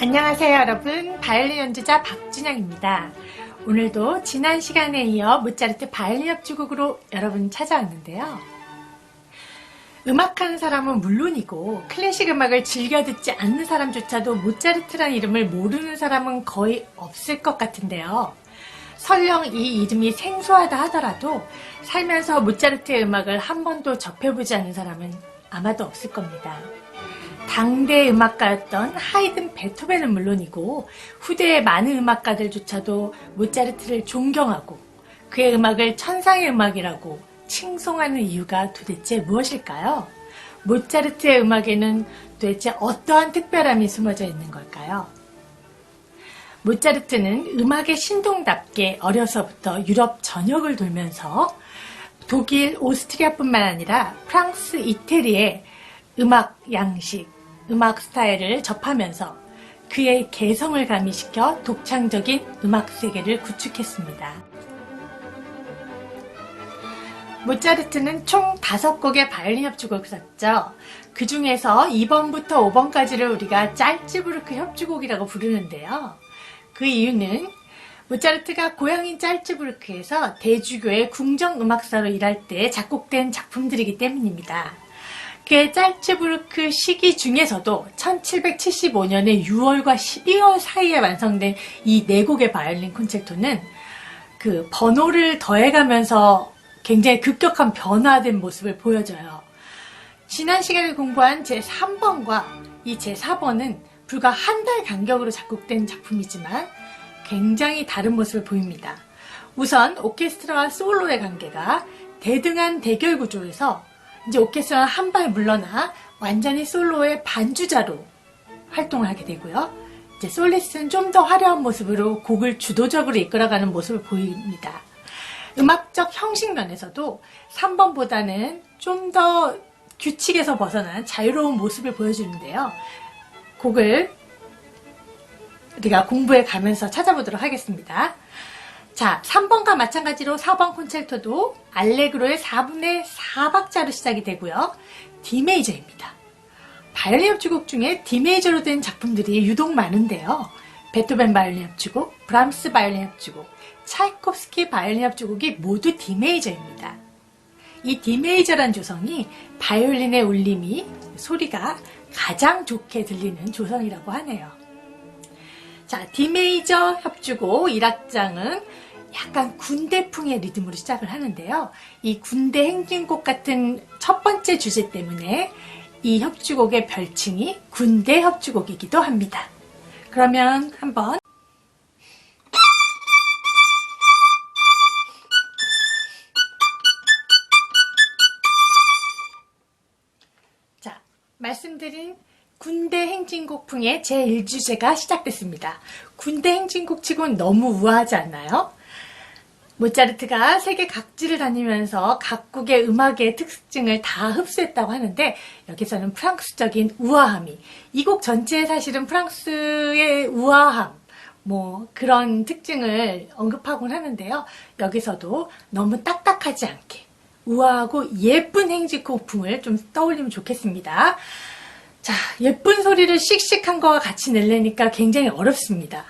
안녕하세요 여러분. 바이올린 연주자 박준영입니다. 오늘도 지난 시간에 이어 모차르트 바이올린 협주곡으로 여러분 찾아왔는데요. 음악하는 사람은 물론이고 클래식 음악을 즐겨 듣지 않는 사람조차도 모차르트란 이름을 모르는 사람은 거의 없을 것 같은데요. 설령 이 이름이 생소하다 하더라도 살면서 모차르트의 음악을 한 번도 접해보지 않은 사람은 아마도 없을 겁니다. 당대 음악가였던 하이든 베토벤은 물론이고 후대의 많은 음악가들조차도 모차르트를 존경하고 그의 음악을 천상의 음악이라고 칭송하는 이유가 도대체 무엇일까요? 모차르트의 음악에는 도대체 어떠한 특별함이 숨어져 있는 걸까요? 모차르트는 음악의 신동답게 어려서부터 유럽 전역을 돌면서 독일, 오스트리아뿐만 아니라 프랑스, 이태리의 음악 양식, 음악 스타일을 접하면서 그의 개성을 가미시켜 독창적인 음악 세계를 구축했습니다. 모차르트는 총 5곡의 바이올린 협주곡을 썼죠. 그 중에서 2번부터 5번까지를 우리가 짤츠부르크 협주곡이라고 부르는데요. 그 이유는 모차르트가 고향인 짤츠부르크에서 대주교의 궁정음악사로 일할 때 작곡된 작품들이기 때문입니다. 그의 짤츠부르크 시기 중에서도 1775년의 6월과 12월 사이에 완성된 이 네 곡의 바이올린 콘체르토는 그 번호를 더해가면서 굉장히 급격한 변화된 모습을 보여줘요. 지난 시간에 공부한 제3번과 이 제4번은 불과 한 달 간격으로 작곡된 작품이지만 굉장히 다른 모습을 보입니다. 우선 오케스트라와 솔로의 관계가 대등한 대결 구조에서 이제 오케스트라는 한 발 물러나 완전히 솔로의 반주자로 활동을 하게 되고요. 이제 솔리스트는 좀 더 화려한 모습으로 곡을 주도적으로 이끌어가는 모습을 보입니다. 음악적 형식 면에서도 3번보다는 좀 더 규칙에서 벗어난 자유로운 모습을 보여주는데요. 곡을 우리가 공부해 가면서 찾아보도록 하겠습니다. 자, 3번과 마찬가지로 4번 콘체르토도 알레그로의 4분의 4박자로 시작이 되고요. D메이저입니다. 바이올린 협주곡 중에 D메이저로 된 작품들이 유독 많은데요. 베토벤 바이올린 협주곡, 브람스 바이올린 협주곡, 차이콥스키 바이올린 협주곡이 모두 D메이저입니다. 이 D메이저란 조성이 바이올린의 울림이 소리가 가장 좋게 들리는 조성이라고 하네요. 자, D메이저 협주곡 1악장은 약간 군대풍의 리듬으로 시작을 하는데요. 이 군대 행진곡 같은 첫 번째 주제 때문에 이 협주곡의 별칭이 군대 협주곡이기도 합니다. 그러면 한번 자, 말씀드린 군대 행진곡풍의 제1주제가 시작됐습니다. 군대 행진곡 치곤 너무 우아하지 않나요? 모차르트가 세계 각지를 다니면서 각국의 음악의 특징을 다 흡수했다고 하는데 여기서는 프랑스적인 우아함이 이 곡 전체에 사실은 프랑스의 우아함 뭐 그런 특징을 언급하곤 하는데요. 여기서도 너무 딱딱하지 않게 우아하고 예쁜 행진곡풍을 좀 떠올리면 좋겠습니다. 자, 예쁜 소리를 씩씩한 거와 같이 내려니까 굉장히 어렵습니다.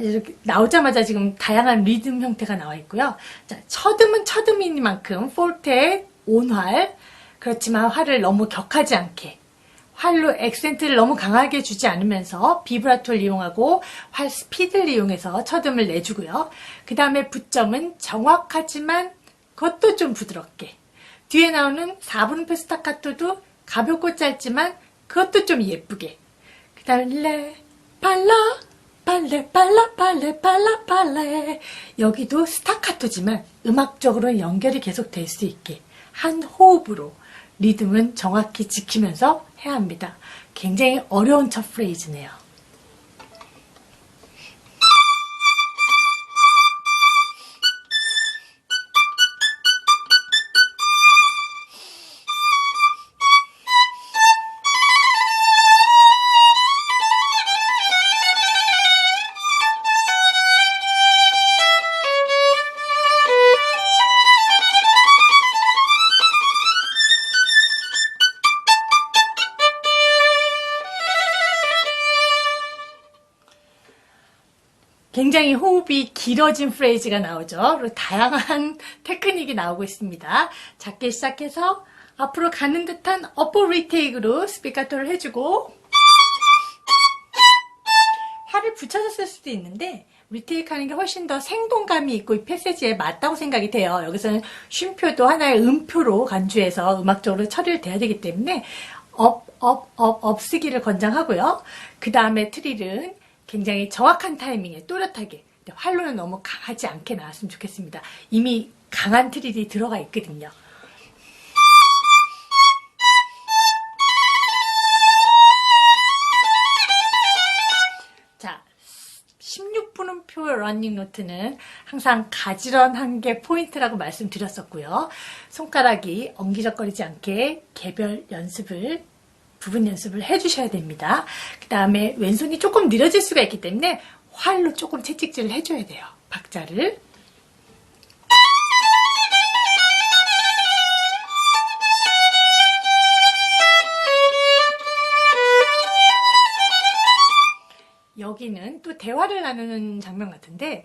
이렇게 나오자마자 지금 다양한 리듬 형태가 나와 있고요. 자, 첫음은 첫음이니만큼 폴테, 온활, 그렇지만 활을 너무 격하지 않게 활로 액센트를 너무 강하게 주지 않으면서 비브라토를 이용하고 활 스피드를 이용해서 첫음을 내주고요. 그 다음에 붙점은 정확하지만 그것도 좀 부드럽게 뒤에 나오는 4분음표 스타카토도 가볍고 짧지만 그것도 좀 예쁘게. 그 다음에 발라 발레 발라 발레 발라 발레 여기도 스타카토지만 음악적으로 연결이 계속 될 수 있게 한 호흡으로 리듬은 정확히 지키면서 해야 합니다. 굉장히 어려운 첫 프레이즈네요. 굉장히 호흡이 길어진 프레이즈가 나오죠. 그리고 다양한 테크닉이 나오고 있습니다. 작게 시작해서 앞으로 가는 듯한 어퍼 리테이크로 스피카토를 해주고 활을 붙여서 쓸 수도 있는데 리테이크 하는 게 훨씬 더 생동감이 있고 이 패세지에 맞다고 생각이 돼요. 여기서는 쉼표도 하나의 음표로 간주해서 음악적으로 처리를 돼야 되기 때문에 업, 업, 업, 업 쓰기를 권장하고요. 그 다음에 트릴은 굉장히 정확한 타이밍에 또렷하게 활로는 너무 강하지 않게 나왔으면 좋겠습니다. 이미 강한 트릴이 들어가 있거든요. 자, 16분음 표 러닝 노트는 항상 가지런한 게 포인트라고 말씀드렸었고요. 손가락이 엉기적거리지 않게 개별 연습을 부분 연습을 해주셔야 됩니다. 그 다음에 왼손이 조금 느려질 수가 있기 때문에 활로 조금 채찍질을 해줘야 돼요. 박자를. 여기는 또 대화를 나누는 장면 같은데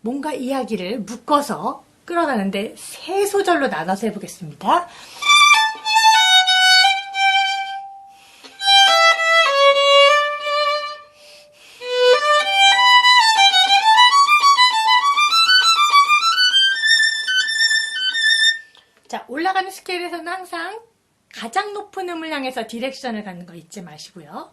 뭔가 이야기를 묶어서 끌어가는데 세 소절로 나눠서 해보겠습니다. 향해서 디렉션을 갖는 거 잊지 마시고요.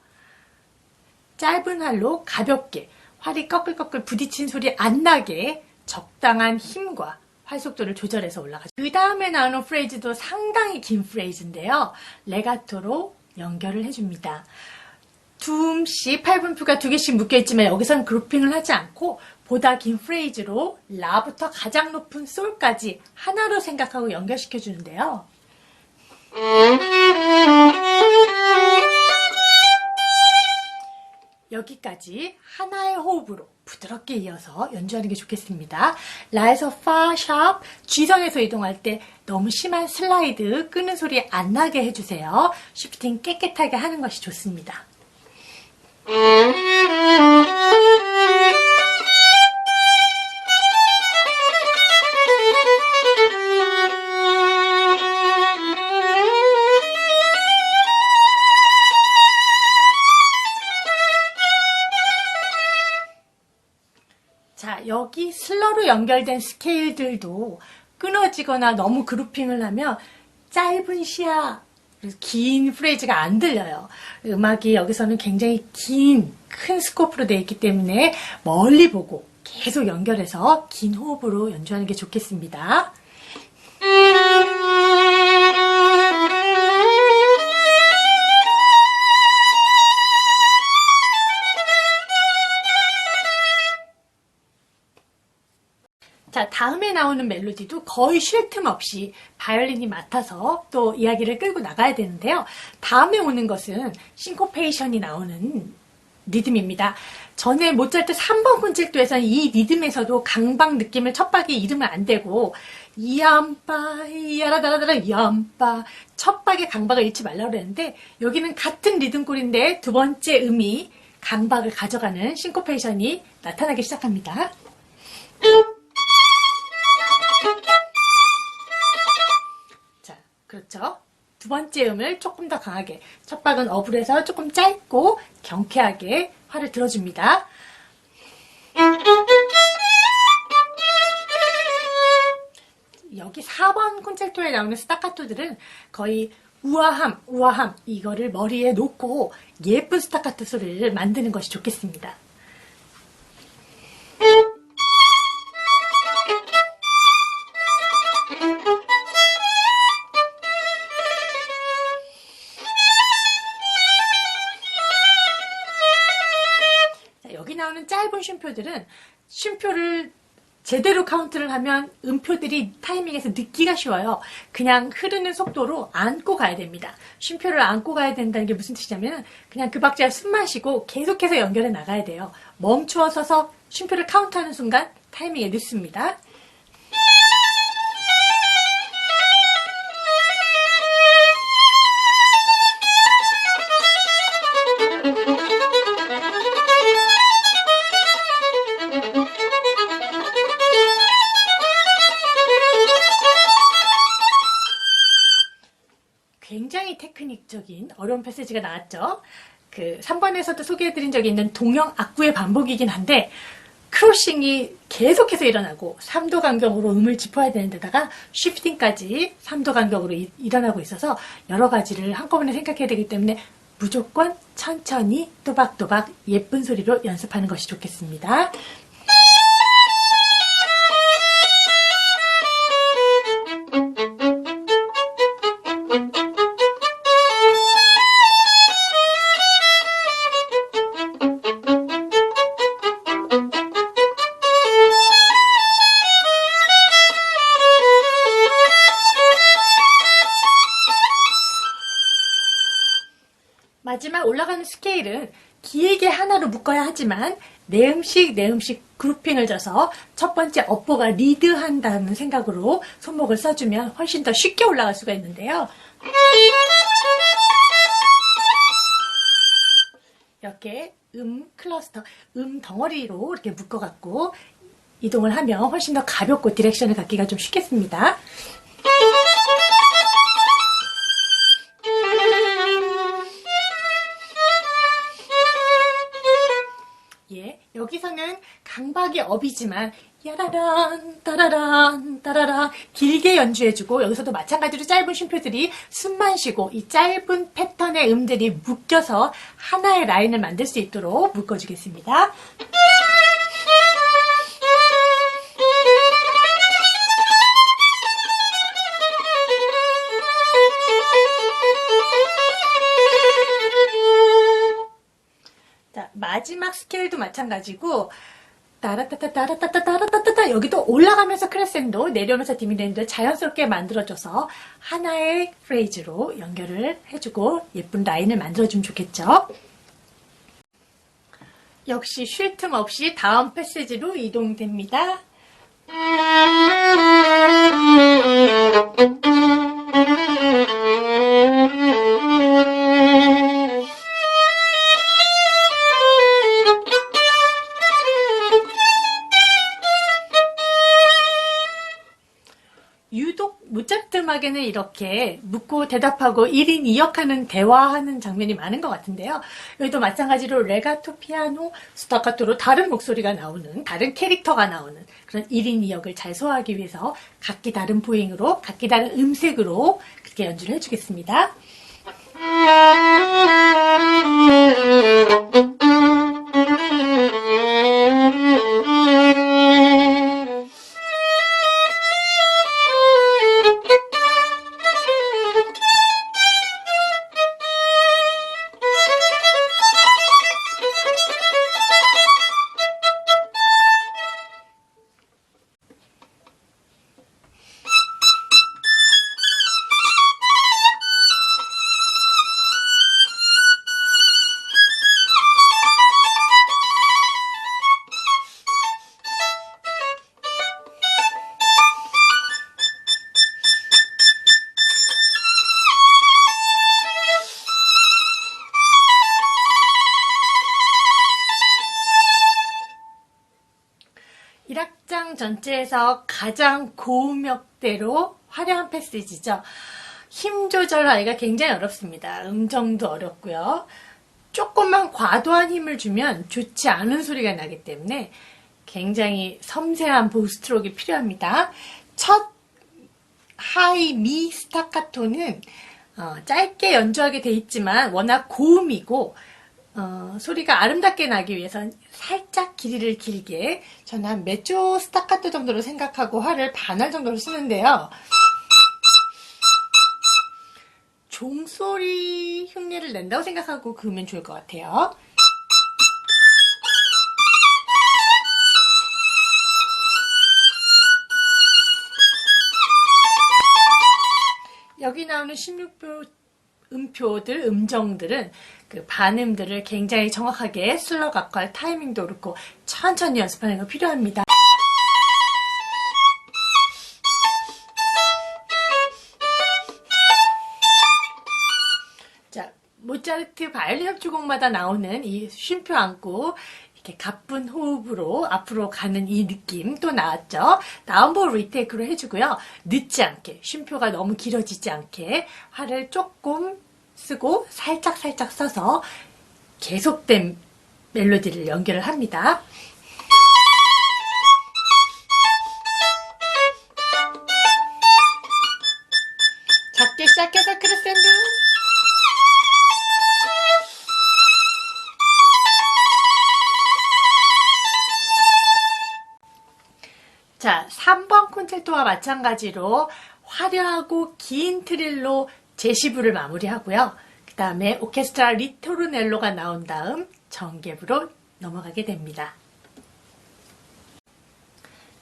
짧은 활로 가볍게 활이 꺼끌꺼끌 부딪힌 소리 안 나게 적당한 힘과 활 속도를 조절해서 올라가죠. 그 다음에 나오는 프레이즈도 상당히 긴 프레이즈인데요. 레가토로 연결을 해줍니다. 둠씩 8분표가 두 개씩 묶여있지만 여기서는 그룹핑을 하지 않고 보다 긴 프레이즈로 라부터 가장 높은 솔까지 하나로 생각하고 연결시켜 주는데요. 여기까지 하나의 호흡으로 부드럽게 이어서 연주하는 게 좋겠습니다. 라에서 파, 샵, G선에서 이동할 때 너무 심한 슬라이드, 끄는 소리 안 나게 해주세요. 쉬프팅 깨끗하게 하는 것이 좋습니다. 슬러로 연결된 스케일들도 끊어지거나 너무 그룹핑을 하면 짧은 시야, 긴 프레이즈가 안 들려요. 음악이 여기서는 굉장히 긴, 큰 스코프로 되어 있기 때문에 멀리 보고 계속 연결해서 긴 호흡으로 연주하는 게 좋겠습니다. 자, 다음에 나오는 멜로디도 거의 쉴 틈 없이 바이올린이 맡아서 또 이야기를 끌고 나가야 되는데요. 다음에 오는 것은 싱코페이션이 나오는 리듬입니다. 전에 모차르트 3번 콘체르토에서는 이 리듬에서도 강박 느낌을 첫 박에 잃으면 안 되고 이암빠 이야라다라다라 이암빠 첫 박에 강박을 잃지 말라고 그랬는데 여기는 같은 리듬골인데 두 번째 음이 강박을 가져가는 싱코페이션이 나타나기 시작합니다. 그렇죠. 두 번째 음을 조금 더 강하게 첫 박은 어불에서 조금 짧고 경쾌하게 활을 들어줍니다. 여기 4번 콘체르토에 나오는 스타카토들은 거의 우아함, 우아함 이거를 머리에 놓고 예쁜 스타카토 소리를 만드는 것이 좋겠습니다. 쉼표들은 쉼표를 제대로 카운트를 하면 음표들이 타이밍에서 늦기가 쉬워요. 그냥 흐르는 속도로 안고 가야 됩니다. 쉼표를 안고 가야 된다는 게 무슨 뜻이냐면 그냥 그 박자에 숨 마시고 계속해서 연결해 나가야 돼요. 멈추어 서서 쉼표를 카운트하는 순간 타이밍에 늦습니다. 적인 어려운 패시지가 나왔죠. 그 3번에서도 소개해드린 적이 있는 동영 악구의 반복이긴 한데 크로싱이 계속해서 일어나고 3도 간격으로 음을 짚어야 되는 데다가 쉬프팅까지 3도 간격으로 이- 일어나고 있어서 여러 가지를 한꺼번에 생각해야 되기 때문에 무조건 천천히 또박또박 예쁜 소리로 연습하는 것이 좋겠습니다. 스케일은 길게 하나로 묶어야 하지만 네 음씩 네 음씩 그룹핑을 져서 첫 번째 업보가 리드한다는 생각으로 손목을 써주면 훨씬 더 쉽게 올라갈 수가 있는데요. 이렇게 음 클러스터, 음 덩어리로 이렇게 묶어갖고 이동을 하면 훨씬 더 가볍고 디렉션을 갖기가 좀 쉽겠습니다. 여기서는 강박이 업이지만 야라란 따라란 따라란 길게 연주해주고 여기서도 마찬가지로 짧은 쉼표들이 숨만 쉬고 이 짧은 패턴의 음들이 묶여서 하나의 라인을 만들 수 있도록 묶어주겠습니다. 마찬가지고 따라따따 따라따따 따라따따 여기도 올라가면서 크레센도 내려오면서 디미렌도 자연스럽게 만들어줘서 하나의 프레이즈로 연결을 해주고 예쁜 라인을 만들어주면 좋겠죠. 역시 쉴 틈 없이 다음 패시지로 이동됩니다. 음악에는 이렇게 묻고 대답하고 1인 2역하는 대화하는 장면이 많은 것 같은데요. 여기도 마찬가지로 레가토, 피아노, 스타카토로 다른 목소리가 나오는, 다른 캐릭터가 나오는 그런 1인 2역을 잘 소화하기 위해서 각기 다른 보잉으로, 각기 다른 음색으로 그렇게 연주를 해주겠습니다. 전체에서 가장 고음역대로 화려한 패시지죠. 힘 조절하기가 굉장히 어렵습니다. 음정도 어렵고요. 조금만 과도한 힘을 주면 좋지 않은 소리가 나기 때문에 굉장히 섬세한 보스트록이 필요합니다. 첫 하이 미 스타카토는 어, 짧게 연주하게 돼 있지만 워낙 고음이고 어, 소리가 아름답게 나기 위해선 살짝 길이를 길게 저는 한 메조 스타카토 정도로 생각하고 화를 반할 정도로 쓰는데요. 종소리 흉내를 낸다고 생각하고 그으면 좋을 것 같아요. 여기 나오는 16표 음표들, 음정들은 그 반음들을 굉장히 정확하게 슬러 각할 타이밍도 그렇고 천천히 연습하는 거 필요합니다. 자, 모차르트 바이올린 협주곡마다 나오는 이 쉼표 안고 이렇게 가쁜 호흡으로 앞으로 가는 이 느낌 또 나왔죠. 다운볼 리테이크로 해주고요. 늦지 않게 쉼표가 너무 길어지지 않게 화를 조금 쓰고 살짝 살짝 써서 계속된 멜로디를 연결을 합니다. 3번 콘체르토와 마찬가지로 화려하고 긴 트릴로 제시부를 마무리하고요. 그 다음에 오케스트라 리토르넬로가 나온 다음 전개부로 넘어가게 됩니다.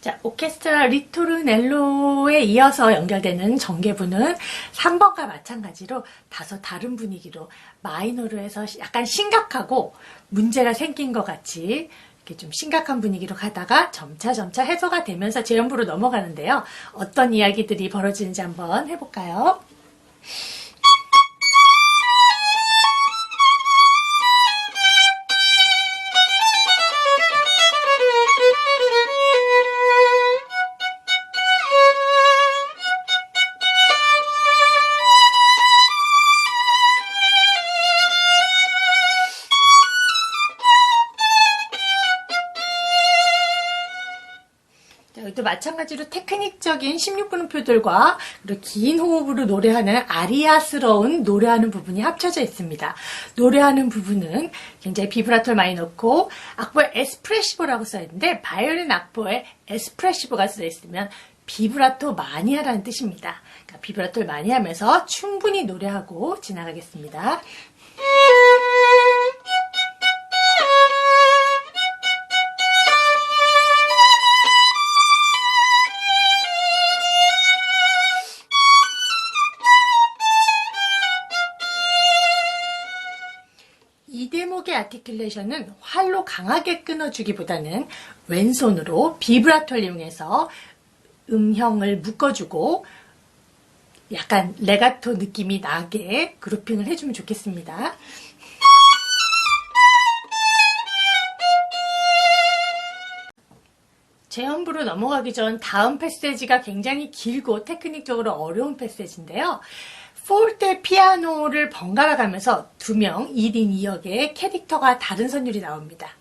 자, 오케스트라 리토르넬로에 이어서 연결되는 전개부는 3번과 마찬가지로 다소 다른 분위기로 마이너로 해서 약간 심각하고 문제가 생긴 것 같이 이렇게 좀 심각한 분위기로 가다가 점차 점차 해소가 되면서 재연부로 넘어가는데요. 어떤 이야기들이 벌어지는지 한번 해볼까요? 마찬가지로 테크닉적인 16분음표들과 그리고 긴 호흡으로 노래하는 아리아스러운 노래하는 부분이 합쳐져 있습니다. 노래하는 부분은 굉장히 비브라토를 많이 넣고 악보에 에스프레시보라고 써있는데 바이올린 악보에 에스프레시보가 써있으면 비브라토 하라는 뜻입니다. 그러니까 비브라토를 많이 하면서 충분히 노래하고 지나가겠습니다. 아티큘레이션은 활로 강하게 끊어주기보다는 왼손으로 비브라토를 이용해서 음형을 묶어주고 약간 레가토 느낌이 나게 그루핑을 해주면 좋겠습니다. 재연부로 넘어가기 전 다음 패세지가 굉장히 길고 테크닉적으로 어려운 패세지인데요. 폴테 피아노를 번갈아 가면서 두 명 1인 2역의 캐릭터가 다른 선율이 나옵니다.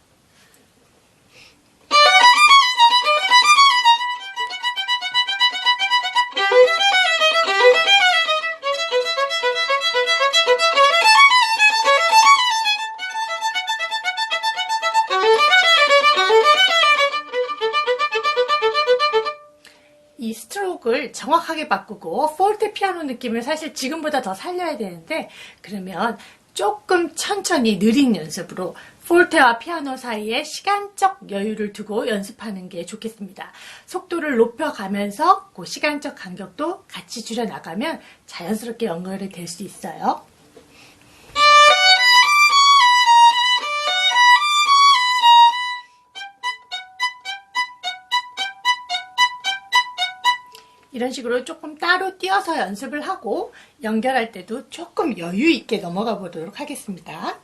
이 스트로크를 정확하게 바꾸고 폴트 피아노 느낌을 사실 지금보다 더 살려야 되는데 그러면 조금 천천히 느린 연습으로 폴테와 피아노 사이에 시간적 여유를 두고 연습하는 게 좋겠습니다. 속도를 높여가면서 그 시간적 간격도 같이 줄여 나가면 자연스럽게 연결이 될 수 있어요. 이런 식으로 조금 따로 띄어서 연습을 하고 연결할 때도 조금 여유 있게 넘어가 보도록 하겠습니다.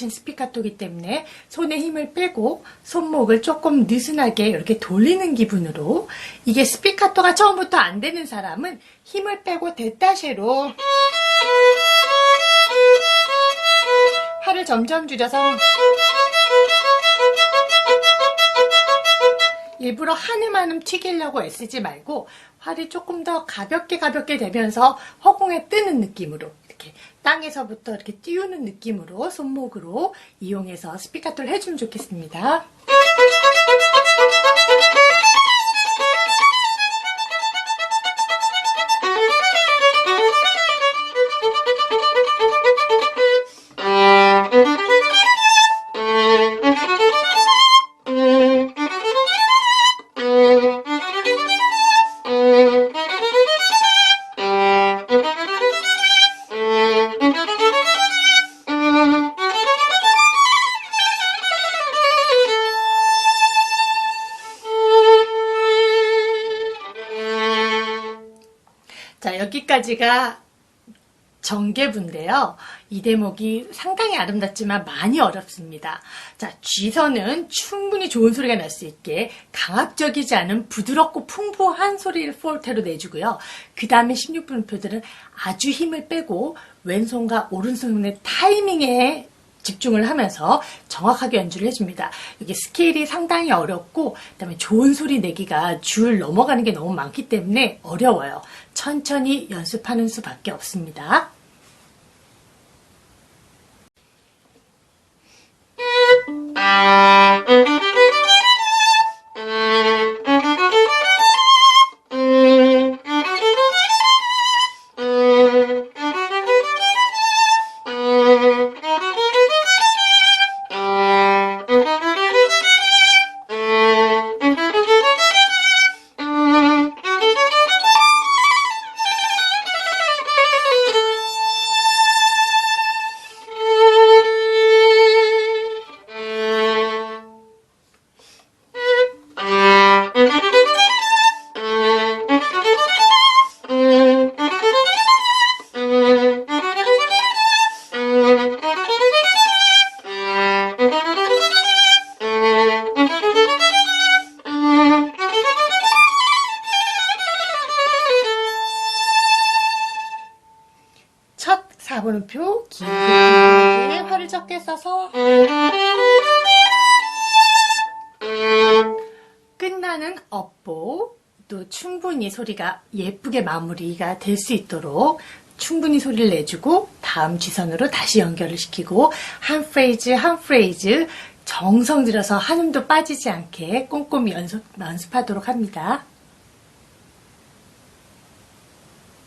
걸친 스피카토기 때문에 손에 힘을 빼고 손목을 조금 느슨하게 이렇게 돌리는 기분으로 이게 스피카토가 처음부터 안 되는 사람은 힘을 빼고 대따쉐로 팔을 점점 줄여서 일부러 한음 한음 튀기려고 애쓰지 말고 활이 조금 더 가볍게 가볍게 되면서 허공에 뜨는 느낌으로 이렇게 땅에서부터 이렇게 띄우는 느낌으로 손목으로 이용해서 스피카토를 해주면 좋겠습니다. 여기까지가 정계부인데요. 이 대목이 상당히 아름답지만 많이 어렵습니다. 자, G선은 충분히 좋은 소리가 날 수 있게 강압적이지 않은 부드럽고 풍부한 소리를 폴테로 내주고요. 그 다음에 16분표들은 아주 힘을 빼고 왼손과 오른손의 타이밍에 집중을 하면서 정확하게 연주를 해줍니다. 이게 스케일이 상당히 어렵고, 그 다음에 좋은 소리 내기가 줄 넘어가는 게 너무 많기 때문에 어려워요. 천천히 연습하는 수밖에 없습니다. 4번음표 길게 활을 적게 써서 끝나는 업보 또 충분히 소리가 예쁘게 마무리가 될 수 있도록 충분히 소리를 내주고 다음 지선으로 다시 연결을 시키고 한 프레이즈 한 프레이즈 정성 들여서 한음도 빠지지 않게 꼼꼼히 연습, 연습하도록 합니다.